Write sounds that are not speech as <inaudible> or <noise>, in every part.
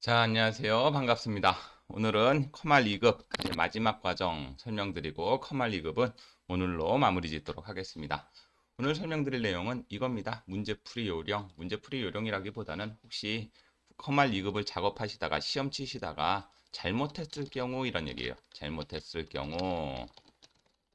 자, 안녕하세요. 반갑습니다. 오늘은 커말 2급 이제 마지막 과정 설명드리고 커말 2급은 오늘로 마무리 짓도록 하겠습니다. 오늘 설명드릴 내용은 이겁니다. 문제풀이 요령. 문제풀이 요령이라기보다는 혹시 커말 2급을 작업하시다가 시험 치시다가 잘못했을 경우 이런 얘기예요. 잘못했을 경우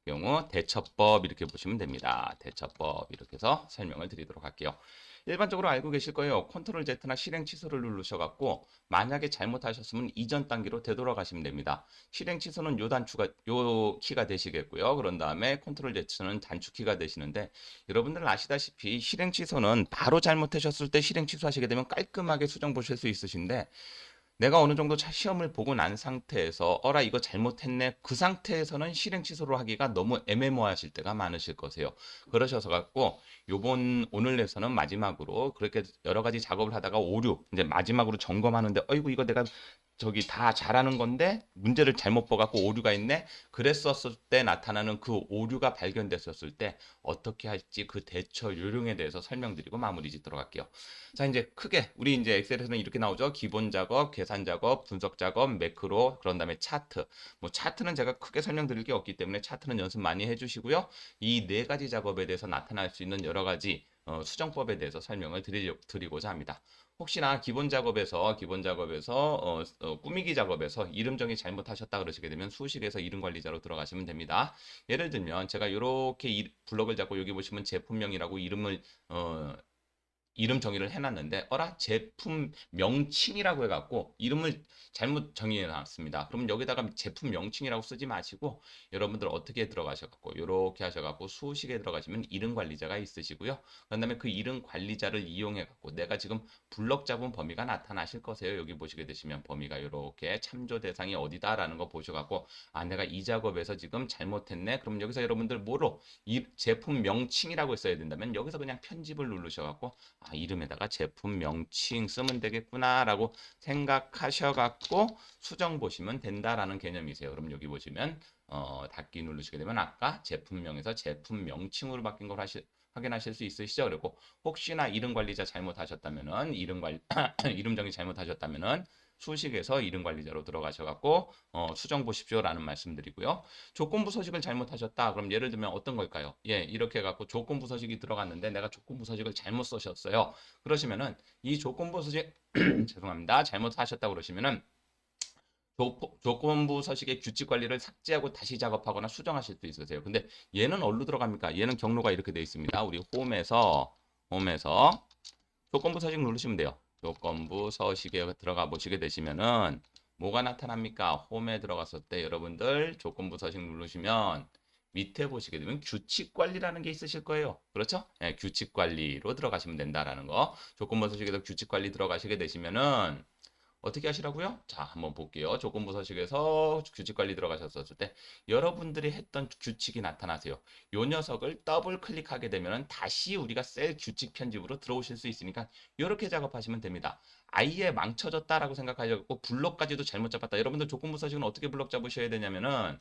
경우 대처법 이렇게 보시면 됩니다. 대처법 이렇게 해서 설명을 드리도록 할게요. 일반적으로 알고 계실 거예요. 컨트롤 Z나 실행 취소를 누르셔갖고 만약에 잘못하셨으면 이전 단계로 되돌아가시면 됩니다. 실행 취소는 요 단추가 요 키가 되시겠고요. 그런 다음에 컨트롤 Z는 단축 키가 되시는데 여러분들 아시다시피 실행 취소는 바로 잘못하셨을 때 실행 취소하시게 되면 깔끔하게 수정 보실 수 있으신데 내가 어느 정도 차- 시험을 보고 난 상태에서 어라 이거 잘못했네 그 상태에서는 실행 취소를 하기가 너무 애매모하실 때가 많으실 거세요. 그러셔서 갖고 요번 오늘에서는 마지막으로 그렇게 여러 가지 작업을 하다가 오류 이제 마지막으로 점검하는데 어이구 이거 내가 저기 다 잘하는 건데 문제를 잘못 봐갖고 오류가 있네. 그랬었을 때 나타나는 그 오류가 발견됐었을 때 어떻게 할지 그 대처 요령에 대해서 설명드리고 마무리 짓도록 할게요. 자, 이제 크게 우리 이제 엑셀에서는 이렇게 나오죠. 기본 작업, 계산 작업, 분석 작업, 매크로, 그런 다음에 차트. 뭐 차트는 제가 크게 설명드릴 게 없기 때문에 차트는 연습 많이 해주시고요. 이 네 가지 작업에 대해서 나타날 수 있는 여러 가지 어, 수정법에 대해서 설명을 드리, 드리고자 합니다. 혹시나 기본 작업에서 기본 작업에서 어, 어, 꾸미기 작업에서 이름 정의 잘못하셨다 그러시게 되면 수식에서 이름 관리자로 들어가시면 됩니다. 예를 들면 제가 이렇게 블럭을 잡고 여기 보시면 제품명이라고 이름을 어, 이름 정의를 해놨는데 어라 제품 명칭이라고 해갖고 이름을 잘못 정의해 놨습니다. 그러면 여기다가 제품 명칭이라고 쓰지 마시고 여러분들 어떻게 들어가셔갖고 이렇게 하셔갖고 수식에 들어가시면 이름 관리자가 있으시고요. 그 다음에 그 이름 관리자를 이용해갖고 내가 지금 블럭 잡은 범위가 나타나실 거세요. 여기 보시게 되시면 범위가 이렇게 참조 대상이 어디다라는 거 보셔갖고 아 내가 이 작업에서 지금 잘못했네. 그럼 여기서 여러분들 뭐로 이 제품 명칭이라고 써야 된다면 여기서 그냥 편집을 누르셔갖고 아, 이름에다가 제품 명칭 쓰면 되겠구나라고 생각하셔갖고 수정 보시면 된다라는 개념이세요. 그럼 여기 보시면 어, 닫기 누르시게 되면 아까 제품명에서 제품 명칭으로 바뀐 걸 하실 확인하실 수 있으시죠? 그리고 혹시나 이름 관리자 잘못하셨다면은 이름 관리 <clears throat> 이름 정의 잘못하셨다면은 수식에서 이름 관리자로 들어가셔갖고 어, 수정 보십시오라는 말씀드리고요. 조건부 서식을 잘못하셨다. 그럼 예를 들면 어떤 걸까요? 예, 이렇게 해갖고 조건부 서식이 들어갔는데 내가 조건부 서식을 잘못 쓰셨어요. 그러시면은 이 조건부 서식 <clears throat> 죄송합니다. 잘못하셨다 그러시면은 조, 조건부 서식의 규칙 관리를 삭제하고 다시 작업하거나 수정하실 수 있으세요. 근데 얘는 어디로 들어갑니까? 얘는 경로가 이렇게 되어 있습니다. 우리 홈에서 홈에서 조건부 서식 누르시면 돼요. 조건부 서식에 들어가 보시게 되시면은 뭐가 나타납니까? 홈에 들어갔을 때 여러분들 조건부 서식 누르시면 밑에 보시게 되면 규칙 관리라는 게 있으실 거예요. 그렇죠? 네, 규칙 관리로 들어가시면 된다라는 거. 조건부 서식에서 규칙 관리 들어가시게 되시면은 어떻게 하시라고요? 자, 한번 볼게요. 조건부 서식에서 규칙 관리 들어가셨을 때 여러분들이 했던 규칙이 나타나세요. 요 녀석을 더블 클릭하게 되면 다시 우리가 셀 규칙 편집으로 들어오실 수 있으니까 이렇게 작업하시면 됩니다. 아예 망쳐졌다라고 생각하셔고 블럭까지도 잘못 잡았다. 여러분들 조건부 서식은 어떻게 블럭 잡으셔야 되냐면은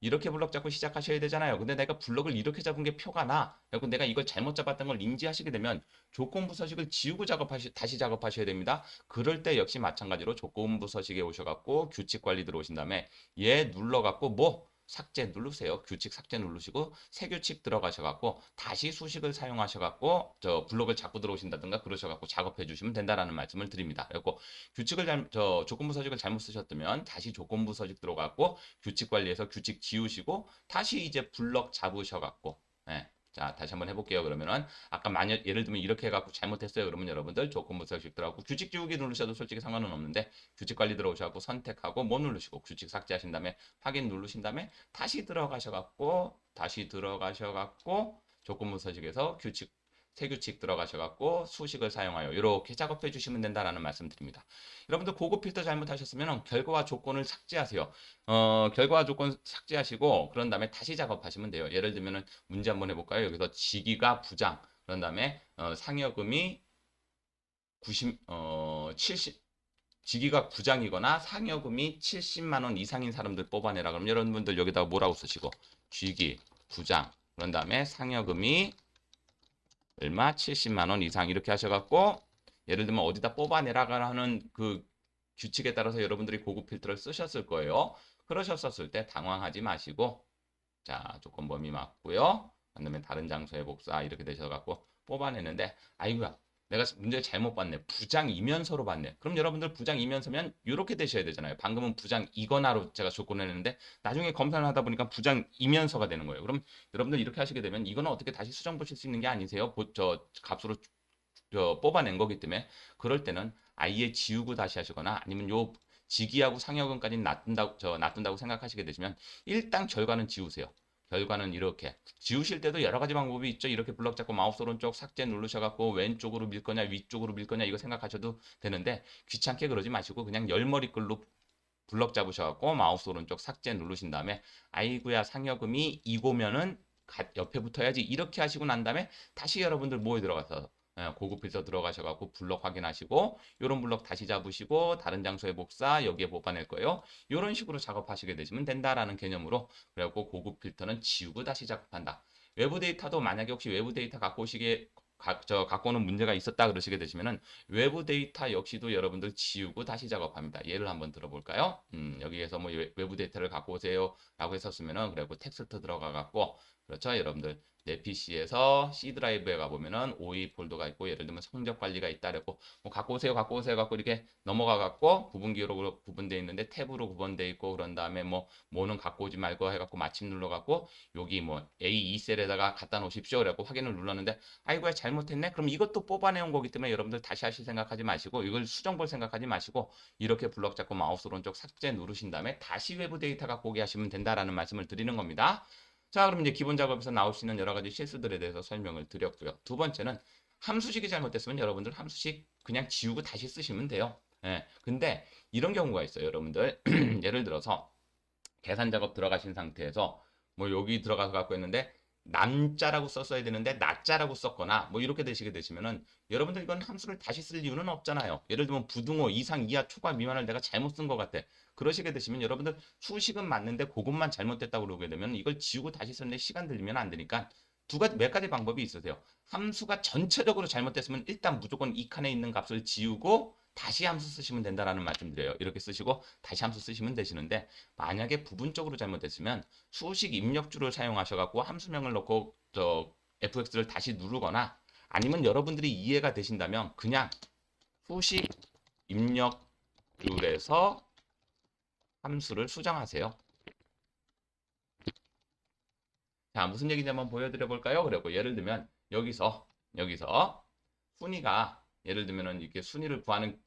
이렇게 블럭 잡고 시작하셔야 되잖아요. 근데 내가 블럭을 이렇게 잡은 게 표가 나. 그리고 내가 이걸 잘못 잡았던 걸 인지하시게 되면 조건부 서식을 지우고 작업하시, 다시 작업하셔야 됩니다. 그럴 때 역시 마찬가지로 조건부 서식에 오셔갖고 규칙 관리 들어오신 다음에 얘 눌러갖고 뭐 삭제 누르세요. 규칙 삭제 누르시고 새 규칙 들어가셔 갖고 다시 수식을 사용하셔 갖고 저 블록을 잡고 들어오신다든가 그러셔 갖고 작업해 주시면 된다라는 말씀을 드립니다. 그리고 규칙을 잘, 저 조건부 서식을 잘못 쓰셨다면 다시 조건부 서식 들어가고 규칙 관리해서 규칙 지우시고 다시 이제 블럭 잡으셔 갖고 예, 자, 다시 한번 해볼게요. 그러면은, 아까 만약, 예를 들면 이렇게 해갖고 잘못했어요. 그러면 여러분들 조건부 서식 들어가고 규칙 지우기 누르셔도 솔직히 상관은 없는데, 규칙 관리 들어오셔갖고 선택하고 뭐 누르시고, 규칙 삭제하신 다음에 확인 누르신 다음에 다시 들어가셔갖고, 다시 들어가셔갖고, 조건부 서식에서 규칙 새 규칙 들어가셔갖고 수식을 사용하여 이렇게 작업해 주시면 된다라는 말씀드립니다. 여러분들 고급 필터 잘못하셨으면 결과와 조건을 삭제하세요. 어, 결과와 조건 삭제하시고 그런 다음에 다시 작업하시면 돼요. 예를 들면은 문제 한번 해볼까요? 여기서 지기가 부장 그런 다음에 어, 상여금이 90, 어, 70 지기가 부장이거나 상여금이 70만 원 이상인 사람들 뽑아내라. 그럼 여러분들 여기다가 뭐라고 쓰시고 쥐기 부장 그런 다음에 상여금이 얼마 70만 원 이상 이렇게 하셔갖고 예를 들면 어디다 뽑아내라가 하는 그 규칙에 따라서 여러분들이 고급 필터를 쓰셨을 거예요. 그러셨었을 때 당황하지 마시고 자 조건 범위 맞고요. 그다음에 다른 장소의 복사 이렇게 되셔갖고 뽑아내는데 아이고야 내가 문제 잘못 봤네. 부장 이면서로 봤네. 그럼 여러분들 부장 이면서면 이렇게 되셔야 되잖아요. 방금은 부장 이거나로 제가 조건을 했는데 나중에 검사를 하다 보니까 부장 이면서가 되는 거예요. 그럼 여러분들 이렇게 하시게 되면 이거는 어떻게 다시 수정 보실 수 있는 게 아니세요. 보- 저 값으로 저 뽑아낸 거기 때문에 그럴 때는 아예 지우고 다시 하시거나 아니면 요 직위하고 상여근까지 놔둔다고 저 놔둔다고 생각하시게 되시면 일단 결과는 지우세요. 결과는 이렇게 지우실 때도 여러 가지 방법이 있죠. 이렇게 블럭 잡고 마우스 오른쪽 삭제 누르셔갖고 왼쪽으로 밀 거냐 위쪽으로 밀 거냐 이거 생각하셔도 되는데 귀찮게 그러지 마시고 그냥 열머리 끌로 블럭 잡으셔갖고 마우스 오른쪽 삭제 누르신 다음에 아이고야 상여금이 이고면은 가- 옆에 붙어야지 이렇게 하시고 난 다음에 다시 여러분들 뭐에 들어가서 예, 고급 필터 들어가셔갖고 블럭 확인하시고 요런 블럭 다시 잡으시고 다른 장소에 복사 여기에 뽑아낼 거예요. 요런 식으로 작업하시게 되시면 된다라는 개념으로 그래갖고 고급 필터는 지우고 다시 작업한다. 외부 데이터도 만약에 혹시 외부 데이터 갖고 오시게 가, 저 갖고 오는 문제가 있었다 그러시게 되시면은 외부 데이터 역시도 여러분들 지우고 다시 작업합니다. 예를 한번 들어볼까요? 음, 여기에서 뭐 외- 외부 데이터를 갖고 오세요 라고 했었으면은 그리고 텍스트 들어가 갖고 그렇죠, 여러분들. 내 PC에서 C 드라이브에 가보면은 OE 폴더가 있고 예를 들면 성적 관리가 있다 그랬고 뭐 갖고 오세요 갖고 오세요 갖고 이렇게 넘어가 갖고 구분 기록으로 구분되어 있는데 탭으로 구분되어 있고 그런 다음에 뭐 뭐는 갖고 오지 말고 해갖고 마침 눌러 갖고 여기 뭐 A2 셀에다가 갖다 놓으십시오 그래갖고 확인을 눌렀는데 아이고야 잘못했네? 그럼 이것도 뽑아내온 거기 때문에 여러분들 다시 하실 생각하지 마시고 이걸 수정 볼 생각하지 마시고 이렇게 블럭 잡고 마우스 오른쪽 삭제 누르신 다음에 다시 외부 데이터 갖고 오게 하시면 된다라는 말씀을 드리는 겁니다. 자, 그럼 이제 기본 작업에서 나올 수 있는 여러 가지 실수들에 대해서 설명을 드렸고요. 두 번째는 함수식이 잘못됐으면 여러분들 함수식 그냥 지우고 다시 쓰시면 돼요. 예. 근데 이런 경우가 있어요, 여러분들. <clears throat> 예를 들어서 계산 작업 들어가신 상태에서 뭐 여기 들어가서 갖고 있는데 남자라고 썼어야 되는데 낮자라고 썼거나 뭐 이렇게 되시게 되시면은 여러분들 이건 함수를 다시 쓸 이유는 없잖아요. 예를 들면 부등호 이상 이하 초과 미만을 내가 잘못 쓴 것 같아. 그러시게 되시면 여러분들 수식은 맞는데 그것만 잘못됐다고 그러게 되면 이걸 지우고 다시 쓰는데 시간 들리면 안 되니까 두 가지 몇 가지 방법이 있으세요. 함수가 전체적으로 잘못됐으면 일단 무조건 이 칸에 있는 값을 지우고 다시 함수 쓰시면 된다라는 말씀드려요. 이렇게 쓰시고 다시 함수 쓰시면 되시는데 만약에 부분적으로 잘못됐으면 수식 입력줄을 사용하셔갖고 함수명을 넣고 저 fx를 다시 누르거나 아니면 여러분들이 이해가 되신다면 그냥 수식 입력줄에서 함수를 수정하세요. 자, 무슨 얘기인지 한번 보여드려 볼까요? 그리고 예를 들면 여기서 여기서 순위가 예를 들면은 이렇게 순위를 구하는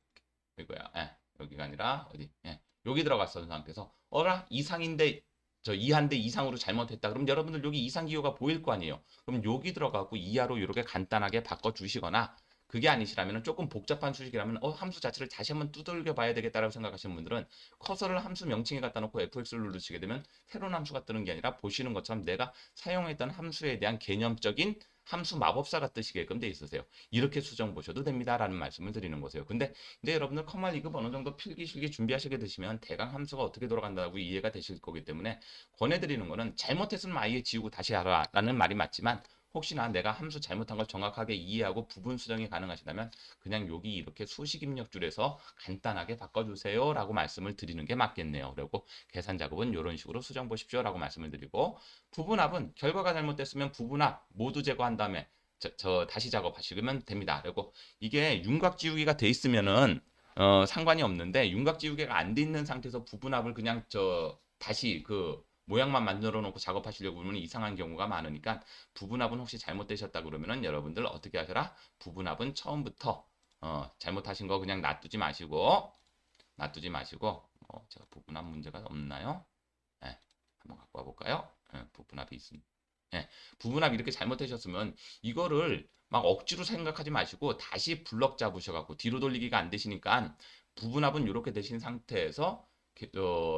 이거야. 예, 여기가 아니라 어디? 예, 여기 들어갔던 상태에서 어라 이상인데 저 이하인데 이상으로 잘못했다. 그럼 여러분들 여기 이상 기호가 보일 거 아니에요. 그럼 여기 들어가고 이하로 이렇게 간단하게 바꿔 주시거나 그게 아니시라면 조금 복잡한 수식이라면 어 함수 자체를 다시 한번 두들겨 봐야 되겠다라고 생각하시는 분들은 커서를 함수 명칭에 갖다 놓고 fx를 누르시게 되면 새로운 함수가 뜨는 게 아니라 보시는 것처럼 내가 사용했던 함수에 대한 개념적인 함수 마법사가 뜨시게끔 돼 있으세요. 이렇게 수정 보셔도 됩니다라는 말씀을 드리는 거세요. 근데 이제 여러분들 커말 2급 어느 정도 필기 실기 준비하시게 되시면 대강 함수가 어떻게 돌아간다고 이해가 되실 거기 때문에 권해드리는 거는 잘못했으면 아예 지우고 다시 하라라는 말이 맞지만 혹시나 내가 함수 잘못한 걸 정확하게 이해하고 부분 수정이 가능하시다면 그냥 여기 이렇게 수식 입력 줄에서 간단하게 바꿔주세요 라고 말씀을 드리는 게 맞겠네요. 그리고 계산 작업은 이런 식으로 수정 보십시오 라고 말씀을 드리고 부분합은 결과가 잘못됐으면 부분합 모두 제거한 다음에 저, 저 다시 작업하시면 됩니다. 그리고 이게 윤곽 지우기가 돼 있으면은 어, 상관이 없는데 윤곽 지우개가 안 돼 있는 상태에서 부분합을 그냥 저 다시 그 모양만 만들어 놓고 작업하시려고 그러면 이상한 경우가 많으니까 부분합은 혹시 잘못되셨다 그러면은 여러분들 어떻게 하셔라? 부분합은 처음부터 어, 잘못하신 거 그냥 놔두지 마시고 놔두지 마시고 어, 제가 부분합 문제가 없나요? 네, 한번 갖고 와 볼까요? 네, 부분합이 있습니다. 네, 부분합 이렇게 잘못하셨으면 이거를 막 억지로 생각하지 마시고 다시 블럭 잡으셔갖고 뒤로 돌리기가 안 되시니까 부분합은 이렇게 되신 상태에서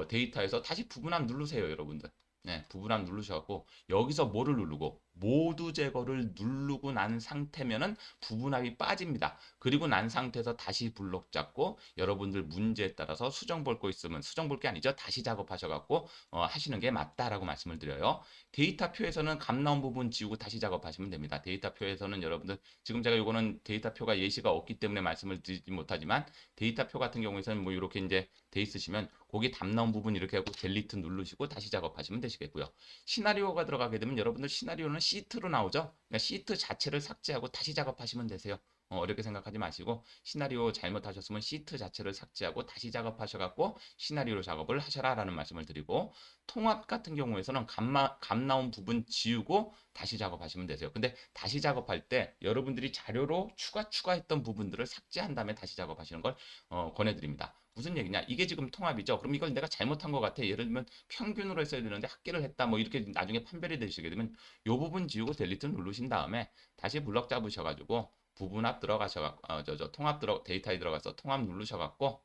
데이터에서 다시 부분합 누르세요, 여러분들. 네, 부분합 누르셔갖고 여기서 뭐를 누르고 모두 제거를 누르고 난 상태면은 부분합이 빠집니다. 그리고 난 상태에서 다시 블록 잡고 여러분들 문제에 따라서 수정 볼 거 있으면 수정 볼 게 아니죠. 다시 작업하셔갖고 어, 하시는 게 맞다라고 말씀을 드려요. 데이터 표에서는 감 나온 부분 지우고 다시 작업하시면 됩니다. 데이터 표에서는 여러분들 지금 제가 요거는 데이터 표가 예시가 없기 때문에 말씀을 드리지 못하지만 데이터 표 같은 경우에서는 뭐 이렇게 이제 돼 있으시면 거기 답 나온 부분 이렇게 하고 델리트 누르시고 다시 작업하시면 되시겠고요. 시나리오가 들어가게 되면 여러분들 시나리오는 시트로 나오죠. 그러니까 시트 자체를 삭제하고 다시 작업하시면 되세요. 어, 어렵게 생각하지 마시고 시나리오 잘못하셨으면 시트 자체를 삭제하고 다시 작업하셔갖고 시나리오 작업을 하셔라라는 말씀을 드리고 통합 같은 경우에서는 감, 감 나온 부분 지우고 다시 작업하시면 되세요. 근데 다시 작업할 때 여러분들이 자료로 추가 추가했던 부분들을 삭제한 다음에 다시 작업하시는 걸 어, 권해드립니다. 무슨 얘기냐? 이게 지금 통합이죠. 그럼 이걸 내가 잘못한 것 같아. 예를 들면 평균으로 했어야 되는데 합계를 했다. 뭐 이렇게 나중에 판별이 되시게 되면 이 부분 지우고 델리트 누르신 다음에 다시 블럭 잡으셔가지고 부분합 들어가셔갖고 어, 저, 저 통합 들어 데이터에 들어가서 통합 누르셔갖고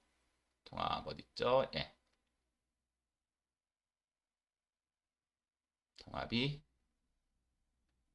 통합 어디 있죠? 예. 통합이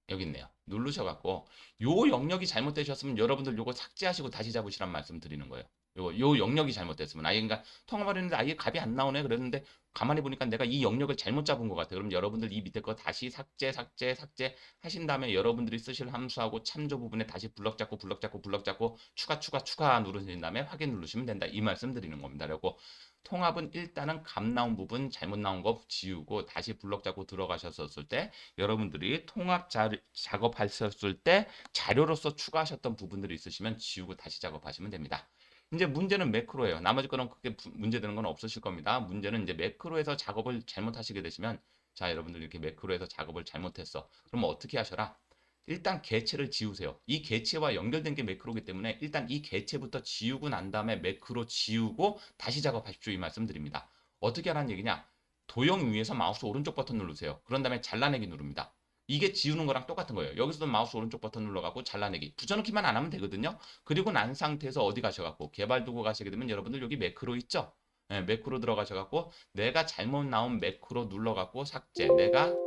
여기 있네요. 누르셔갖고 요 영역이 잘못되셨으면 여러분들 요거 삭제하시고 다시 잡으시란 말씀 드리는 거예요. 요, 요 영역이 잘못됐으면 아예 그러니까 통합을 했는데 아예 값이 안 나오네 그랬는데 가만히 보니까 내가 이 영역을 잘못 잡은 것 같아요. 그럼 여러분들 이 밑에 거 다시 삭제 삭제 삭제 하신 다음에 여러분들이 쓰실 함수하고 참조 부분에 다시 블럭 잡고 블럭 잡고 블럭 잡고 추가 추가 추가 누르신 다음에 확인 누르시면 된다. 이 말씀 드리는 겁니다. 그리고 통합은 일단은 값 나온 부분 잘못 나온 거 지우고 다시 블럭 잡고 들어가셨을 때 여러분들이 통합 자, 작업하셨을 때 자료로서 추가하셨던 부분들이 있으시면 지우고 다시 작업하시면 됩니다. 이제 문제는 매크로예요. 나머지 거는 그렇게 부- 문제되는 건 없으실 겁니다. 문제는 이제 매크로에서 작업을 잘못하시게 되시면 자 여러분들 이렇게 매크로에서 작업을 잘못했어. 그러면 어떻게 하셔라? 일단 개체를 지우세요. 이 개체와 연결된 게 매크로기 때문에 일단 이 개체부터 지우고 난 다음에 매크로 지우고 다시 작업하십시오. 이 말씀 드립니다. 어떻게 하라는 얘기냐? 도형 위에서 마우스 오른쪽 버튼 누르세요. 그런 다음에 잘라내기 누릅니다. 이게 지우는 거랑 똑같은 거예요. 여기서도 마우스 오른쪽 버튼 눌러갖고 잘라내기. 붙여넣기만 안 하면 되거든요. 그리고 난 상태에서 어디 가셔갖고 개발 두고 가시게 되면 여러분들 여기 매크로 있죠? 예, 매크로 들어가셔갖고 내가 잘못 나온 매크로 눌러갖고 삭제. 내가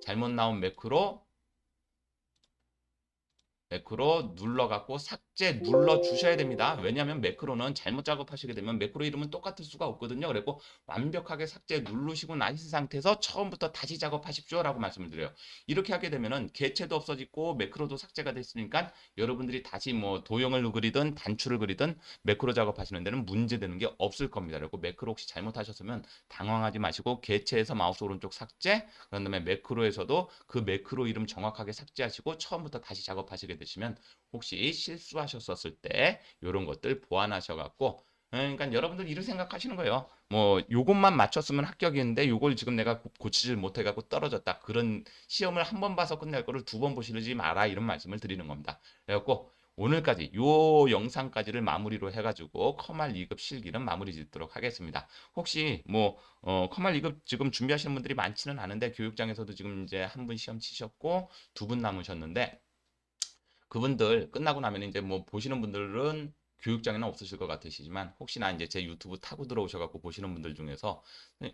잘못 나온 매크로 매크로 눌러갖고 삭제 눌러 주셔야 됩니다. 왜냐하면 매크로는 잘못 작업하시게 되면 매크로 이름은 똑같을 수가 없거든요. 그리고 완벽하게 삭제 누르시고 나신 상태에서 처음부터 다시 작업하십시오라고 말씀을 드려요. 이렇게 하게 되면은 개체도 없어지고 매크로도 삭제가 됐으니까 여러분들이 다시 뭐 도형을 그리든 단추를 그리든 매크로 작업하시는 데는 문제되는 게 없을 겁니다. 그리고 매크로 혹시 잘못하셨으면 당황하지 마시고 개체에서 마우스 오른쪽 삭제 그런 다음에 매크로에서도 그 매크로 이름 정확하게 삭제하시고 처음부터 다시 작업하시게 되시면 혹시 실수하 셨었을 때 이런 것들 보완하셔 갖고 그러니까 여러분들 이렇게 생각하시는 거예요. 뭐 요것만 맞췄으면 합격이었는데 요걸 지금 내가 고- 고치질 못해 갖고 떨어졌다. 그런 시험을 한 번 봐서 끝낼 거를 두 번 보시지 마라 이런 말씀을 드리는 겁니다. 그래갖고 오늘까지 요 영상까지를 마무리로 해가지고 커말 2급 실기는 마무리 짓도록 하겠습니다. 혹시 뭐 어, 커말 2급 지금 준비하시는 분들이 많지는 않은데 교육장에서도 지금 이제 한 분 시험 치셨고 두 분 남으셨는데 그분들 끝나고 나면 이제 뭐 보시는 분들은 교육장에는 없으실 것 같으시지만 혹시나 이제 제 유튜브 타고 들어오셔갖고 보시는 분들 중에서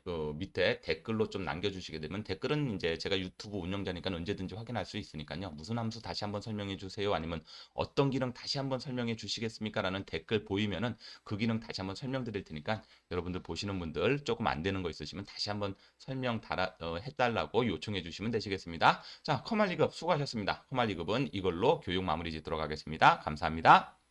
그 밑에 댓글로 좀 남겨주시게 되면 댓글은 이제 제가 유튜브 운영자니까 언제든지 확인할 수 있으니까요. 무슨 함수 다시 한번 설명해 주세요. 아니면 어떤 기능 다시 한번 설명해 주시겠습니까? 라는 댓글 보이면은 그 기능 다시 한번 설명드릴 테니까 여러분들 보시는 분들 조금 안 되는 거 있으시면 다시 한번 설명 달아, 어, 해달라고 요청해 주시면 되시겠습니다. 자, 커말 2급 수고하셨습니다. 커말 2급은 이걸로 교육 마무리 짓도록 하겠습니다. 감사합니다.